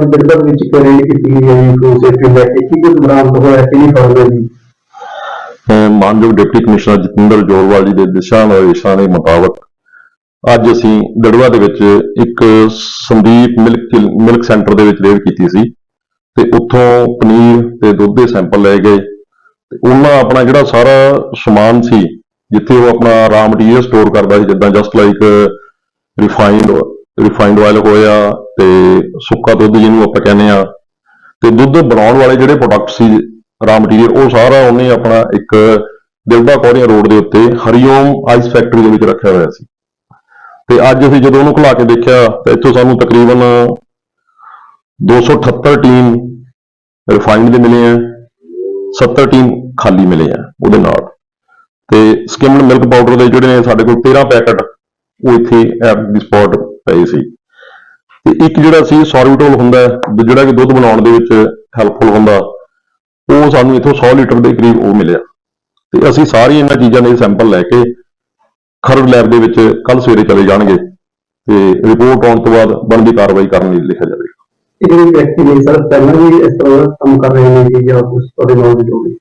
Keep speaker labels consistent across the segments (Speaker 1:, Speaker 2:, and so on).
Speaker 1: ਅੱਜ ਬਿਰਦਰ ਵਿੱਚ ਇੱਕ ਕੀਤੀ ਗਈ ਹੈ ਜੀ ਸੇਫਟੀ ਲੈ ਕੇ ਕੀ ਕੁਝ ਬਰਾਮਦ ਹੋਇਆ ਕਿ ਨਹੀਂ ਫੜਦੇ ਜੀ।
Speaker 2: ਮਾਨਯੋਗ ਡਿਪਟੀ ਕਮਿਸ਼ਨਰ ਜਤਿੰਦਰ ਜੋਲਵਾਲ ਜੀ ਦੇ ਦਿਸ਼ਾ ਨਿਰਦੇਸ਼ਾਂ ਦੇ ਮੁਤਾਬਕ ਅੱਜ ਅਸੀਂ ਗੜਵਾ ਦੇ ਵਿੱਚ ਇੱਕ ਸੰਦੀਪ ਮਿਲਕ ਮਿਲਕ ਸੈਂਟਰ ਦੇ ਵਿੱਚ ਰੇਡ ਕੀਤੀ ਸੀ ਤੇ ਉੱਥੋਂ ਪਨੀਰ ਤੇ ਦੁੱਧ ਦੇ ਸੈਂਪਲ ਲਏ ਗਏ ਤੇ ਉਹਨਾਂ ਆਪਣਾ ਜਿਹੜਾ ਸਾਰਾ ਸਮਾਨ ਸੀ, ਜਿੱਥੇ ਉਹ ਆਪਣਾ ਰਾ ਮਟੀਰੀਅਲ ਸਟੋਰ ਕਰਦਾ ਸੀ, ਜਿੱਦਾਂ just like refined refined oil ਹੋਇਆ ਤੇ ਸੁੱਕਾ ਦੁੱਧ ਜਿਹਨੂੰ ਆਪਾਂ ਕਹਿੰਦੇ ਆ ਤੇ ਦੁੱਧ ਬਣਾਉਣ ਵਾਲੇ ਜਿਹੜੇ ਪ੍ਰੋਡਕਟ ਸੀ ਰਾ ਮਟੀਰੀਅਲ ਉਹ ਸਾਰਾ ਉਹਨੇ ਆਪਣਾ ਇੱਕ ਦਿਲਦਾ ਕੌਰੀਆਂ ਰੋਡ ਦੇ ਉੱਤੇ ਹਰੀਓਮ ਆਈਸ ਫੈਕਟਰੀ ਦੇ ਵਿੱਚ ਰੱਖਿਆ ਹੋਇਆ ਸੀ। ਤੇ ਅੱਜ ਅਸੀਂ ਜਦੋਂ ਉਹਨੂੰ ਖੁਲਾ ਕੇ ਦੇਖਿਆ, ਤਾਂ ਇੱਥੋਂ ਸਾਨੂੰ ਤਕਰੀਬਨ 278 ਟੀਮ ਰਿਫਾਈਨਡ ਦੇ ਮਿਲੇ ਆ 70 ਟੀਮ ਖਾਲੀ ਮਿਲੇ ਆ ਉਹਦੇ ਨਾਲ। ਤੇ ਸਕਿਮਡ ਮਿਲਕ ਪਾਊਡਰ ਦੇ ਜਿਹੜੇ ਨੇ ਸਾਡੇ ਕੋਲ 13 ਪੈਕਟ ਉਹ ਇੱਥੇ ਐਟ ਦੀ ਸਪੌਟ ਪਏ ਸੀ। ਤੇ ਇੱਕ ਜਿਹੜਾ ਸੀ ਸੋਰਬਿਟੋਲ ਹੁੰਦਾ ਹੈ, ਜਿਹੜਾ ਕਿ ਦੁੱਧ ਬਣਾਉਣ ਦੇ ਵਿੱਚ ਹੈਲਪਫੁਲ ਹੁੰਦਾ ਉਹ ਸਾਨੂੰ ਇੱਥੋਂ 100 ਲੀਟਰ ਦੇ ਕਰੀਬ ਉਹ ਮਿਲਿਆ। ਤੇ ਅਸੀਂ ਸਾਰੀ ਇਹਨਾਂ ਚੀਜ਼ਾਂ ਦੇ ਸੈਂਪਲ ਲੈ ਕੇ ਖਰੜ ਲੈਬ ਦੇ ਵਿੱਚ ਕੱਲ ਸਵੇਰੇ ਚਲੇ ਜਾਣਗੇ ਤੇ ਰਿਪੋਰਟ ਆਉਣ ਤੋਂ ਬਾਅਦ ਬਣਦੀ ਕਾਰਵਾਈ ਕਰਨ ਲਈ ਲਿਖਿਆ ਜਾਵੇਗਾ।
Speaker 1: ਇਹ ਜਿਹੜੇ ਵਿਅਕਤੀ ਨੇ ਸਰ ਪਹਿਲਾਂ ਵੀ ਇਸ ਤਰ੍ਹਾਂ ਕੰਮ ਕਰ ਰਹੇ ਨੇ ਜੀ ਜਾਂ ਕੁਝ ਤੁਹਾਡੇ ਨੌਲੇਜ ਹੋਵੇ?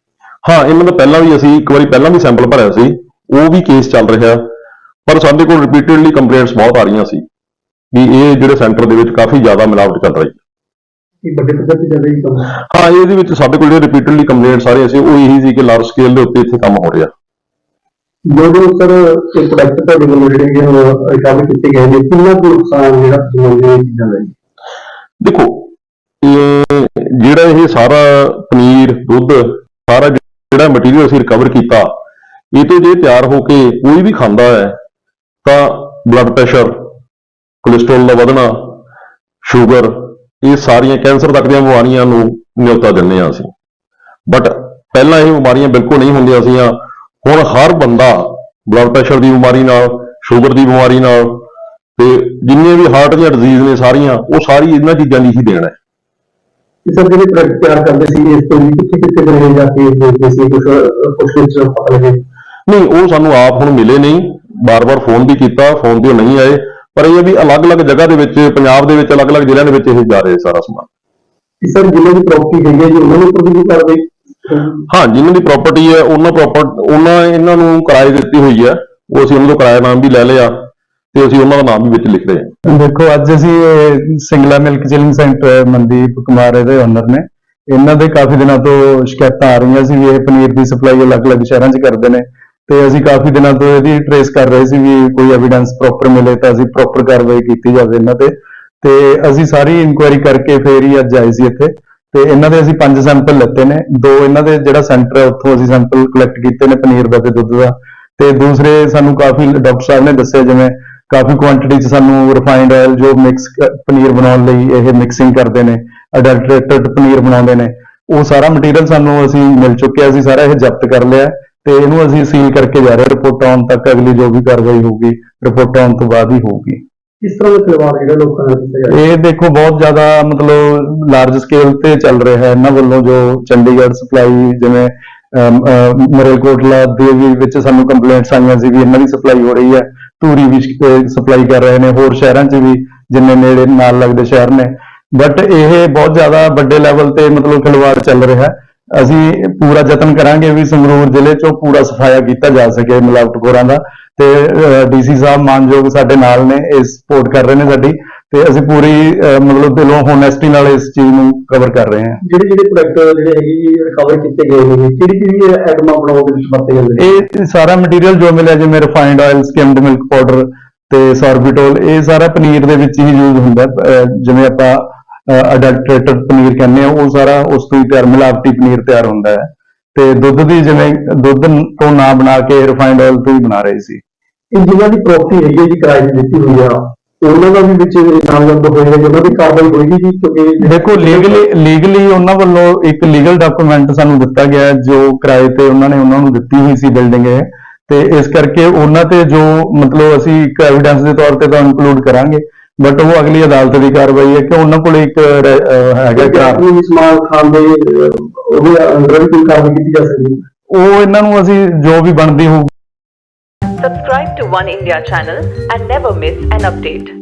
Speaker 2: ਹਾਂ ਇਹਨਾਂ ਦਾ ਪਹਿਲਾਂ ਵੀ ਅਸੀਂ ਇੱਕ ਵਾਰੀ ਪਹਿਲਾਂ ਵੀ ਸੈਂਪਲ ਭਰਿਆ ਸੀ ਉਹ ਵੀ ਕੇਸ ਚੱਲ ਰਿਹਾ। ਪਰ ਸਾਡੇ ਕੋਲ ਰਿਪੀਟਡਲੀ ਕੰਪਲੇਂਟਸ ਬਹੁਤ ਆ ਰਹੀਆਂ ਸੀ ਵੀ ਇਹ ਜਿਹੜੇ ਸੈਂਟਰ ਦੇ ਵਿੱਚ ਕਾਫੀ ਜ਼ਿਆਦਾ ਮਿਲਾਵਟ ਚੱਲ ਰਹੀ ਹੈ।
Speaker 1: ਇਹ ਵੱਡੇ ਪੱਧਰ ਤੇ ਚੱਲ ਰਹੀ ਕੰਮ?
Speaker 2: ਹਾਂ ਇਹਦੇ ਵਿੱਚ ਸਾਡੇ ਕੋਲ ਜਿਹੜੇ ਰਿਪੀਟਡਲੀ ਕੰਪਲੇਂਟਸ ਆ ਰਹੀਆਂ ਸੀ ਉਹ ਇਹੀ ਸੀ ਕਿ ਲਾਰਜ ਸਕੇਲ ਦੇ ਉੱਤੇ ਇੱਥੇ ਕੰਮ ਹੋ ਰਿਹਾ।
Speaker 1: ਜਦੋਂ ਸਰ ਇਹ ਪ੍ਰੋਡਕਟ ਤੁਹਾਡੇ ਵੱਲੋਂ ਜਿਹੜੇ ਰਿਕਵਰ ਕੀਤੇ ਗਏ ਨੇ ਕਿੰਨਾ ਕੁ ਨੁਕਸਾਨ ਜਿਹੜਾ ਤੁਹਾਨੂੰ ਇਹ ਚੀਜ਼ਾਂ ਦਾ ਜੀ?
Speaker 2: ਦੇਖੋ ਇਹ ਜਿਹੜਾ ਇਹ ਸਾਰਾ ਪਨੀਰ ਦੁੱਧ ਸਾਰਾ ਜਿਹੜਾ ਮਟੀਰੀਅਲ ਅਸੀਂ ਰਿਕਵਰ ਕੀਤਾ ਇਹ ਤੋਂ ਜੇ ਤਿਆਰ ਹੋ ਕੇ ਕੋਈ ਵੀ ਖਾਂਦਾ ਹੈ ਤਾਂ ਬਲੱਡ ਪ੍ਰੈਸ਼ਰ ਕੋਲੇਸਟ੍ਰੋਲ ਦਾ ਵਧਣਾ ਸ਼ੂਗਰ ਇਹ ਸਾਰੀਆਂ ਕੈਂਸਰ ਤੱਕ ਦੀਆਂ ਬਿਮਾਰੀਆਂ ਨੂੰ ਨਿਯੁਕਤਾ ਦਿੰਦੇ ਹਾਂ ਅਸੀਂ। ਬਟ ਪਹਿਲਾਂ ਇਹ ਬਿਮਾਰੀਆਂ ਬਿਲਕੁਲ ਨਹੀਂ ਹੁੰਦੀਆਂ ਸੀਆਂ ਹੁਣ ਹਰ ਬੰਦਾ ਬਲੱਡ ਪ੍ਰੈਸ਼ਰ ਦੀ ਬਿਮਾਰੀ ਨਾਲ ਸ਼ੂਗਰ ਦੀ ਬਿਮਾਰੀ ਨਾਲ ਤੇ ਜਿੰਨੀਆਂ ਵੀ ਹਾਰਟ ਦੀਆਂ ਡਿਜ਼ੀਜ਼ ਨੇ ਸਾਰੀਆਂ ਉਹ ਸਾਰੀ ਇਹਨਾਂ ਚੀਜ਼ਾਂ ਦੀ ਹੀ ਦੇਣ ਹੈ।
Speaker 1: ਸਰ ਜਿਹੜੇ ਪ੍ਰੋਡਕਟ ਤਿਆਰ ਕਰਦੇ ਸੀ ਇਸ ਤੋਂ ਵੀ ਕਿੱਥੇ ਕਿੱਥੇ ਬਣੇ ਜਾ ਕੇ ਦੇਖਦੇ ਸੀ ਕੁਝ ਕੁਝ ਵਿੱਚ ਪਤਾ ਲੱਗੇ।
Speaker 2: ਨਹੀਂ ਉਹ ਸਾਨੂੰ ਆਪ ਹੁਣ ਮਿਲੇ ਨਹੀਂ। ਬਾਰ-ਬਾਰ ਫੋਨ ਵੀ ਕੀਤਾ ਫੋਨ ਤੇ ਨਹੀਂ ਆਏ। ਪਰ ਇਹ ਵੀ ਅਲੱਗ-ਅਲੱਗ ਜਗ੍ਹਾ ਦੇ ਵਿੱਚ ਪੰਜਾਬ ਦੇ ਵਿੱਚ ਅਲੱਗ-ਅਲੱਗ ਜ਼ਿਲ੍ਹਿਆਂ ਦੇ ਵਿੱਚ ਇਹ ਜਾ ਰਹੇ ਸਾਰਾ ਸਮਾਨ।
Speaker 1: ਸਰ ਜਿਨ੍ਹਾਂ ਦੀ ਪ੍ਰਾਪਰਟੀ ਹੈਗੀ ਹੈ ਜੀ ਉਹਨਾਂ ਨੂੰ ਉੱਪਰ ਵੀ ਕਾਰਵਾਈ
Speaker 2: ਹਾਂ ਜਿਨ੍ਹਾਂ ਦੀ ਪ੍ਰਾਪਰਟੀ ਹੈ ਉਹਨਾਂ ਪ੍ਰੋਪਰ ਉਹਨਾਂ ਇਹਨਾਂ ਨੂੰ ਕਿਰਾਏ ਦਿੱਤੀ ਹੋਈ ਹੈ। ਉਹ ਅਸੀਂ ਉਹਨਾਂ ਤੋਂ ਕਿਰਾਇਆ ਨਾਮ ਵੀ ਲੈ ਲਿਆ ਤੇ ਅਸੀਂ ਉਹਨਾਂ ਦਾ ਨਾਮ ਵੀ ਵਿੱਚ ਲਿਖ ਰਹੇ ਹਾਂ।
Speaker 3: ਦੇਖੋ ਅੱਜ ਅਸੀਂ Singla milk chilling centre Mandeep Kumar ਇਹਦੇ ਓਨਰ ਨੇ। ਇਹਨਾਂ ਦੇ ਕਾਫੀ ਦਿਨਾਂ ਤੋਂ ਸ਼ਿਕਾਇਤਾਂ ਆ ਰਹੀਆਂ ਸੀ ਵੀ ਇਹ ਪਨੀਰ ਦੀ ਸਪਲਾਈ ਅਲੱਗ-ਅਲੱਗ ਸ਼ਹਿਰਾਂ 'ਚ ਕਰਦੇ ਨੇ। ਤੇ ਅਸੀਂ ਕਾਫੀ ਦਿਨਾਂ ਤੋਂ ਇਹਦੀ ਟਰੇਸ ਕਰ ਰਹੇ ਸੀ ਵੀ ਕੋਈ ਐਵੀਡੈਂਸ ਪ੍ਰੋਪਰ ਮਿਲੇ ਤਾਂ ਅਸੀਂ ਪ੍ਰੋਪਰ ਕਾਰਵਾਈ ਕੀਤੀ ਜਾਵੇ ਇਹਨਾਂ ਤੇ। ਤੇ ਅਸੀਂ ਸਾਰੀ ਇਨਕੁਆਇਰੀ ਕਰਕੇ ਫੇਰ ਹੀ ਅੱਜ ਆਏ ਸੀ ਇੱਥੇ। ਤੇ ਇਹਨਾਂ ਦੇ ਅਸੀਂ ਪੰਜ ਸੈਂਪਲ ਲਿੱਤੇ ਨੇ। ਦੋ ਇਹਨਾਂ ਦੇ ਜਿਹੜਾ ਸੈਂਟਰ ਹੈ, ਉੱਥੋਂ ਅਸੀਂ ਸੈਂਪਲ ਕਲੈਕਟ ਕੀਤੇ ਨੇ ਪਨੀਰ ਦਾ ਤੇ ਦੁੱਧ ਦਾ। ਤੇ ਦੂਸਰੇ ਸਾਨੂੰ ਕਾਫੀ ਡਾਕਟਰ ਸਾਹਿਬ ਨੇ ਦੱਸਿਆ ਜਿਵੇਂ ਕਾਫੀ ਕੁਆਂਟੀਟੀ ਚ ਸਾਨੂੰ ਰਿਫਾਈਨਡ ਆਇਲ ਜੋ ਮਿਕਸ ਪਨੀਰ ਬਣਾਉਣ ਲਈ ਇਹ ਮਿਕਸਿੰਗ ਕਰਦੇ ਨੇ ਅਡਲਟਰੇਟਡ ਪਨੀਰ ਬਣਾਉਂਦੇ ਨੇ। ਉਹ ਸਾਰਾ ਮਟੀਰੀਅਲ ਸਾਨੂੰ ਅਸੀਂ ਮਿਲ ਚੁੱਕਿਆ ਅਸੀਂ ਸਾਰਾ ਇਹ ਜ਼ਬਤ ਕਰ ਲਿਆ। ਤੇ ਇਹਨੂੰ ਅਸੀਂ ਸੀਲ ਕਰਕੇ ਜਾ ਰਹੇ ਹਾਂ। ਰਿਪੋਰਟ ਆਉਣ ਤੱਕ ਅਗਲੀ ਜੋ ਵੀ ਕਾਰਵਾਈ ਹੋਊਗੀ ਰਿਪੋਰਟ ਆਉਣ ਤੋਂ ਬਾਅਦ ਹੀ ਹੋਊਗੀ।
Speaker 1: ਕਿਸ ਤਰ੍ਹਾਂ ਦਾ ਖਿਲਵਾੜ ਜਿਹੜਾ ਲੋਕਾਂ ਨਾਲ ਕੀਤਾ ਜਾ ਰਿਹਾ
Speaker 3: ਇਹ ਦੇਖੋ ਬਹੁਤ ਜ਼ਿਆਦਾ ਮਤਲਬ ਲਾਰਜ ਸਕੇਲ ਤੇ ਚੱਲ ਰਿਹਾ ਹੈ। ਇਹਨਾਂ ਵੱਲੋਂ ਜੋ ਚੰਡੀਗੜ੍ਹ ਸਪਲਾਈ ਜਿਵੇਂ ਮਰੇਲਕੋਟਲਾ ਦੇ ਵੀ ਵਿੱਚ ਸਾਨੂੰ ਕੰਪਲੇਂਟਸ ਆਈਆਂ ਸੀ ਵੀ ਇਹਨਾਂ ਦੀ ਸਪਲਾਈ ਹੋ ਰਹੀ ਹੈ। ਧੂਰੀ ਵੀ ਸਪਲਾਈ ਕਰ ਰਹੇ ਨੇ। ਹੋਰ ਸ਼ਹਿਰਾਂ 'ਚ ਵੀ ਜਿੰਨੇ ਨੇੜੇ ਨਾਲ ਲੱਗਦੇ ਸ਼ਹਿਰ ਨੇ। ਬਟ ਇਹ ਬਹੁਤ ਜ਼ਿਆਦਾ ਵੱਡੇ ਲੈਵਲ ਤੇ ਮਤਲਬ ਖਿਲਵਾੜ ਚੱਲ ਰਿਹਾ ਹੈ। ਅਸੀਂ ਪੂਰਾ ਯਤਨ ਕਰਾਂਗੇ ਵੀ ਸੰਗਰੂਰ ਜ਼ਿਲ੍ਹੇ 'ਚੋਂ ਪੂਰਾ ਸਫਾਇਆ ਕੀਤਾ ਜਾ ਸਕੇ ਮਿਲਾਵਟਖੋਰਾਂ ਦਾ। ਤੇ ਡੀਸੀ ਸਾਹਿਬ ਮਾਨਯੋਗ ਸਾਡੇ ਨਾਲ ਨੇ ਇਹ ਸਪੋਰਟ ਕਰ ਰਹੇ ਨੇ ਸਾਡੀ। ਤੇ ਅਸੀਂ ਪੂਰੀ ਮਤਲਬ ਦਿਲੋਂ ਹੋਨੈਸਟੀ ਨਾਲ ਇਸ ਚੀਜ਼ ਨੂੰ ਕਵਰ ਕਰ ਰਹੇ ਹਾਂ।
Speaker 1: ਜਿਹੜੇ ਜਿਹੜੇ ਪ੍ਰੋਡਕਟ ਜਿਹੜੇ ਹੈਗੇ ਜੀ ਰਿਕਵਰ ਕੀਤੇ ਗਏ ਨੇ ਕਿਹੜੀ ਕਿਹੜੀ ਐਟਮਾਂ ਬਣਾਉਣ ਦੇ ਵਿੱਚ ਵਰਤੇ ਜਾਂਦੇ
Speaker 3: ਇਹ ਸਾਰਾ ਮਟੀਰੀਅਲ ਜੋ ਮਿਲਿਆ ਜਿਵੇਂ refined oil skimmed milk powder ਤੇ ਸੋਰਬਿਟੋਲ ਇਹ ਸਾਰਾ ਪਨੀਰ ਦੇ ਵਿੱਚ ਹੀ ਯੂਜ਼ ਹੁੰਦਾ। ਜਿਵੇਂ ਆਪਾਂ ਅਡਲਟਰੇਟਡ ਪਨੀਰ ਕਹਿੰਦੇ ਆ ਉਹ ਸਾਰਾ ਉਸ ਤੋਂ ਹੀ ਤਿਆਰ ਮਿਲਾਵਟੀ ਪਨੀਰ ਤਿਆਰ ਹੁੰਦਾ ਹੈ। ਤੇ ਦੁੱਧ ਦੀ ਜਿਵੇਂ ਦੁੱਧ ਤੋਂ ਨਾ ਬਣਾ ਕੇ ਰਿਫਾਈਨਡ ਆਇਲ ਤੋਂ ਹੀ ਬਣਾ ਰਹੇ ਸੀ।
Speaker 1: ਇਹ ਜਿਨ੍ਹਾਂ ਦੀ ਪ੍ਰਾਪਰਟੀ ਹੈਗੀ ਹੈ ਜੀ ਕਿਰਾਏ ਤੇ ਦਿੱਤੀ ਹੋਈ ਆ ਉਹਨਾਂ ਦਾ ਵੀ ਵਿੱਚ ਨਾਮਜ਼ਦ ਹੋਏਗਾ ਜਿਹਨਾਂ ਦੀ ਕਾਰਵਾਈ ਹੋਏਗੀ ਜੀ ਕਿਉਂਕਿ
Speaker 3: ਦੇਖੋ ਲੀਗਲੀ ਲੀਗਲੀ ਉਹਨਾਂ ਵੱਲੋਂ ਇੱਕ ਲੀਗਲ ਡਾਕੂਮੈਂਟ ਸਾਨੂੰ ਦਿੱਤਾ ਗਿਆ ਜੋ ਕਿਰਾਏ ਤੇ ਉਹਨਾਂ ਨੇ ਉਹਨਾਂ ਨੂੰ ਦਿੱਤੀ ਹੋਈ ਸੀ ਬਿਲਡਿੰਗ ਇਹ। ਤੇ ਇਸ ਕਰਕੇ ਉਹਨਾਂ ਤੇ ਜੋ ਮਤਲਬ ਅਸੀਂ ਇੱਕ ਐਵੀਡੈਂਸ ਦੇ ਤੌਰ ਤੇ ਤਾਂ ਇਨਕਲੂਡ ਕਰਾਂਗੇ। ਬਟ ਉਹ ਅਗਲੀ ਅਦਾਲਤ ਦੀ ਕਾਰਵਾਈ ਹੈ ਕਿ ਉਹਨਾਂ ਕੋਲ ਇੱਕ ਰ- ਅਹ ਹੈਗਾ ਕਰਾਰ
Speaker 1: ਕੋਈ ਵੀ ਸਮਾਨ ਖਾਣ ਦੇ ਅਹ, ਉਹਦੇ ਅੰਦਰ ਵੀ ਕੋਈ ਕਾਰਵਾਈ ਕੀਤੀ ਜਾ ਸਕਦੀ ਹੈ।
Speaker 3: ਉਹ ਇਹਨਾਂ ਨੂੰ ਅਸੀਂ ਜੋ ਵੀ ਬਣਦੀ ਹੋਊ।
Speaker 4: Subscribe to One India channel and never miss an update.